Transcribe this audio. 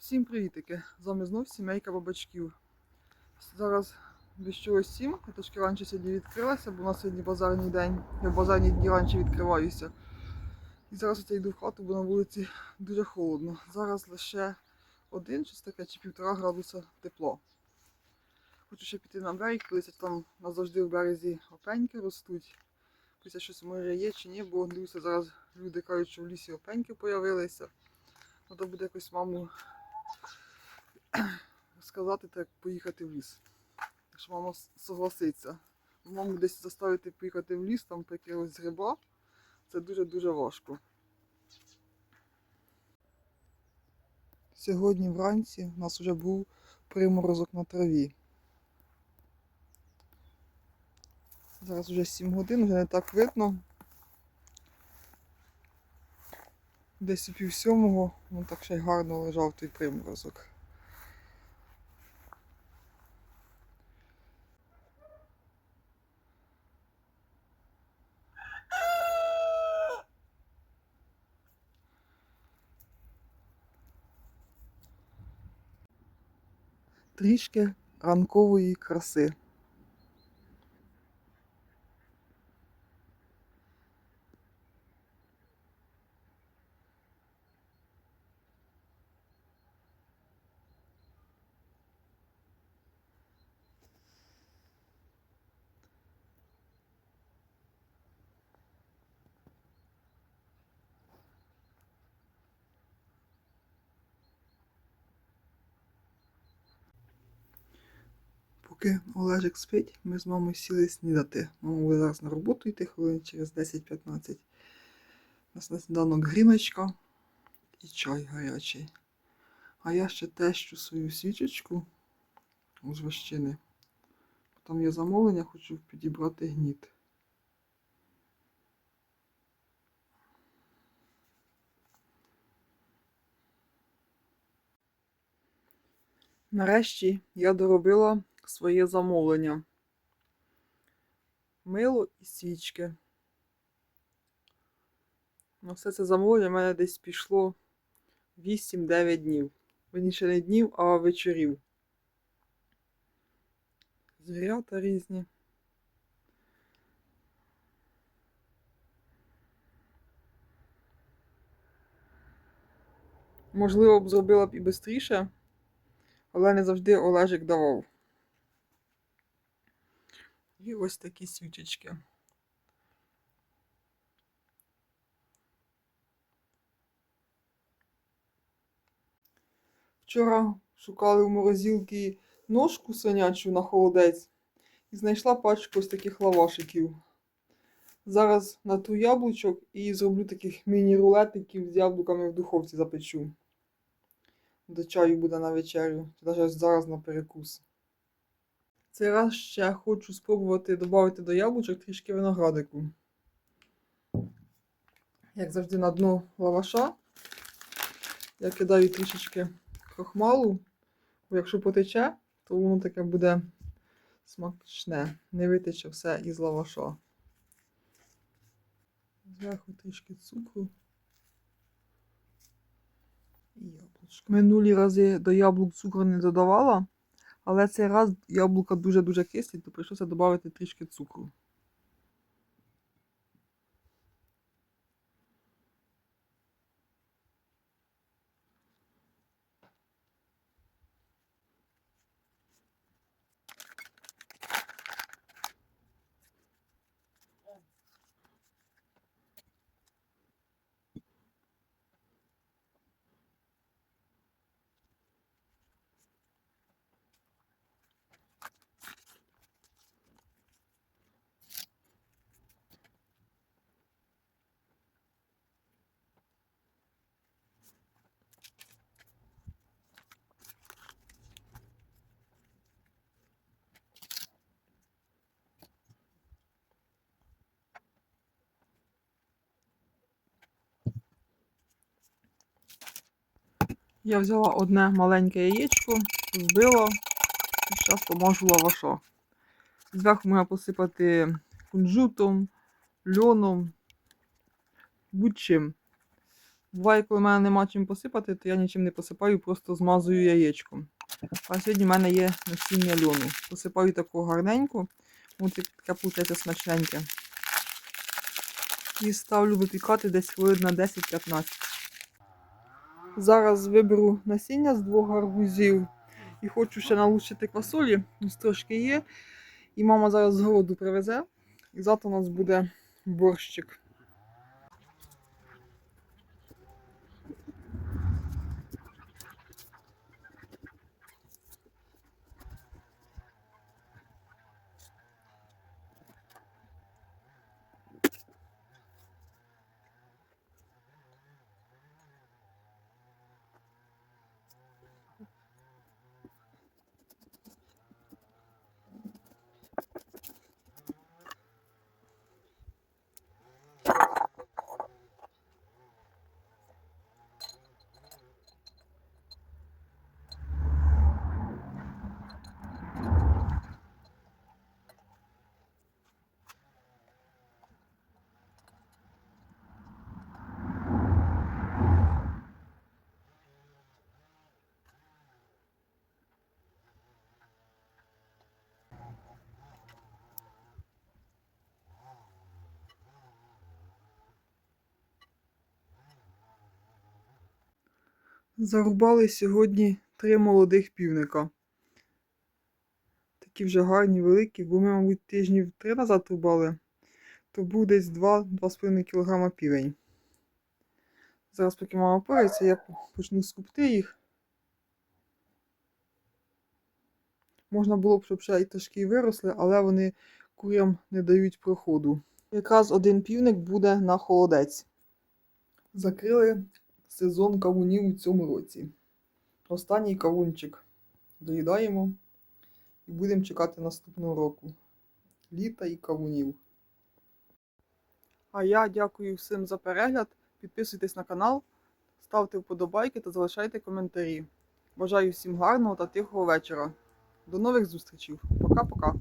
Всім привітики! З вами знов сімейка бабачків. Зараз без чогось сім. Я трошки раніше сьогодні відкрилася, бо у нас сьогодні базарний день. Я базарні дні раніше відкриваюся. І зараз я йду в хату, бо на вулиці дуже холодно. Зараз лише один, щось таке, чи півтора градуса тепло. Хочу ще піти на берег, колись там назавжди в березі опеньки ростуть. Після щось може є чи ні, бо дивлюся, зараз люди кажуть, що в лісі опеньки з'явилися. Треба буде якось маму сказати, так поїхати в ліс. Якщо мама согласиться. Маму десь заставити поїхати в ліс, там по якогось гриба, це дуже-дуже важко. Сьогодні вранці у нас вже був приморозок на траві. Зараз вже 7 годин, вже не так видно. Десь у пів сьомого, ну так ще й гарно лежав той приморозок. Трішки ранкової краси. Поки Олежик спить, ми з мамою сіли снідати. Мама буде зараз на роботу йти хвилин через 10-15. У нас на сніданок гріночка і чай гарячий. А я ще тещу свою свічечку з вощини. Там є замовлення, хочу підібрати гніт. Нарешті я доробила своє замовлення. Мило і свічки. На все це замовлення в мене десь пішло 8-9 днів. Верніше не днів, а вечорів. Звірята різні. Можливо, б зробила б і швидше, але не завжди Олежик давав. І ось такі свічечки. Вчора шукали у морозилки ножку свинячу на холодець і знайшла пачку ось таких лавашиків. Зараз натру яблучок і зроблю таких міні-рулетиків з яблуками в духовці запечу. До чаю буде на вечерю, навіть зараз на перекус. Цей раз ще хочу спробувати додати до яблучок трішки виноградику. Як завжди, на дно лаваша я кидаю трішечки крохмалу, бо якщо потече, то воно таке буде смачне. Не витече все із лаваша. Зверху трішки цукру. І яблучко. Минулі рази до яблук цукру не додавала. Але цей раз яблука дуже-дуже кислі, то прийшлося додати трішки цукру. Я взяла одне маленьке яєчко, збила зараз помажу лаваша. Зверху можна посипати кунжутом, льоном, будь-чим. Буває, коли в мене нема чим посипати, то я нічим не посипаю, просто змазую яєчком. А сьогодні в мене є насіння льону. Посипаю таку гарненьку, ось таке виходить смачненьке. І ставлю випікати десь хвилин на 10-15. Зараз виберу насіння з двох гарбузів і хочу ще налучити квасолі. Ось трошки є. І мама зараз з городу привезе. І завтра у нас буде борщик. Зарубали сьогодні три молодих півника. Такі вже гарні, великі, бо ми, мабуть, тижнів три назад рубали, то був десь 2-2,5 кг півень. Зараз, поки мама порається, я почну скупти їх. Можна було б, щоб ще і трошки виросли, але вони курям не дають проходу. Якраз один півник буде на холодець. Закрили сезон кавунів у цьому році. Останній кавунчик доїдаємо і будемо чекати наступного року. Літа і кавунів. А я дякую всім за перегляд. Підписуйтесь на канал, ставте вподобайки та залишайте коментарі. Бажаю всім гарного та тихого вечора. До нових зустрічей. Пока-пока.